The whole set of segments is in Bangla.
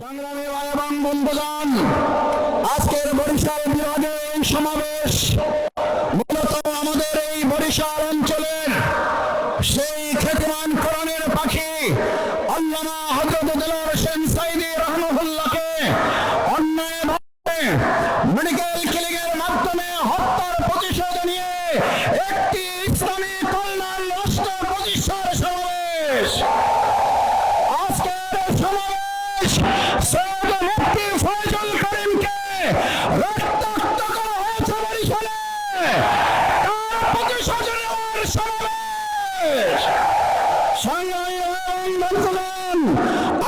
সংগ্রামী এবং বন্ধুগণ, আজকের বরিশাল বিভাগে এই সমাবেশ মূলত আমাদের এই বরিশাল অঞ্চলের সেই খ্যাতিমান কোরআনের পাখি আল্লামা হজরত দেলোয়ার হোসেন সাইদি রহমতুল্লাহকে অন্যায়ভাবে মেডিকেল ক্লিনিকের মাধ্যমে হত্যার প্রতিশোধ নিয়ে একটি ইসলামী কল্যাণ রাষ্ট্র প্রতিষ্ঠার সমাবেশ।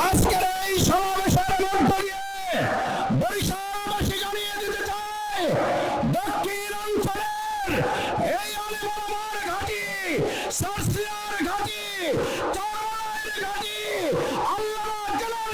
আজকের এই সমাবেশের মধ্য দিয়ে বরিশালবাসী জানিয়ে দিতে চায় দক্ষিণ অঞ্চলের এই আলিমার ঘাটি সার্সিয়ার ঘাটি চারমায়ের ঘাটি আল্লাহ জালাল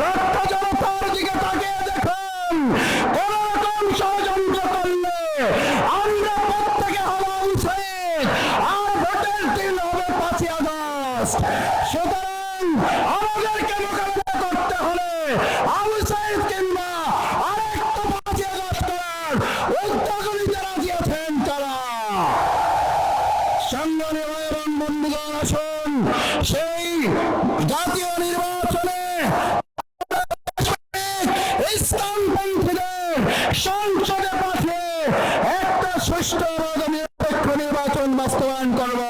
লক্ষ জনতার দিকে তাকিয়ে দেখুন। কোন রকম ষড়যন্ত্র করলে আমরা প্রত্যেকে উচিত আর ভোটের দিন হবে পাঁচই আগস্ট। সুতরাং আমাদেরকে মোকাবিলা করতে হলে আবু সাইদ কিংবা আরেকটা পাঁচই আগস্ট করার উদ্যোগ এবং বন্ধুগণ, আসুন। সেই জাতীয় নির্বাচনে সংসদে পাঠিয়ে একটা সুষ্ঠু নিরপেক্ষ নির্বাচন বাস্তবায়ন করব।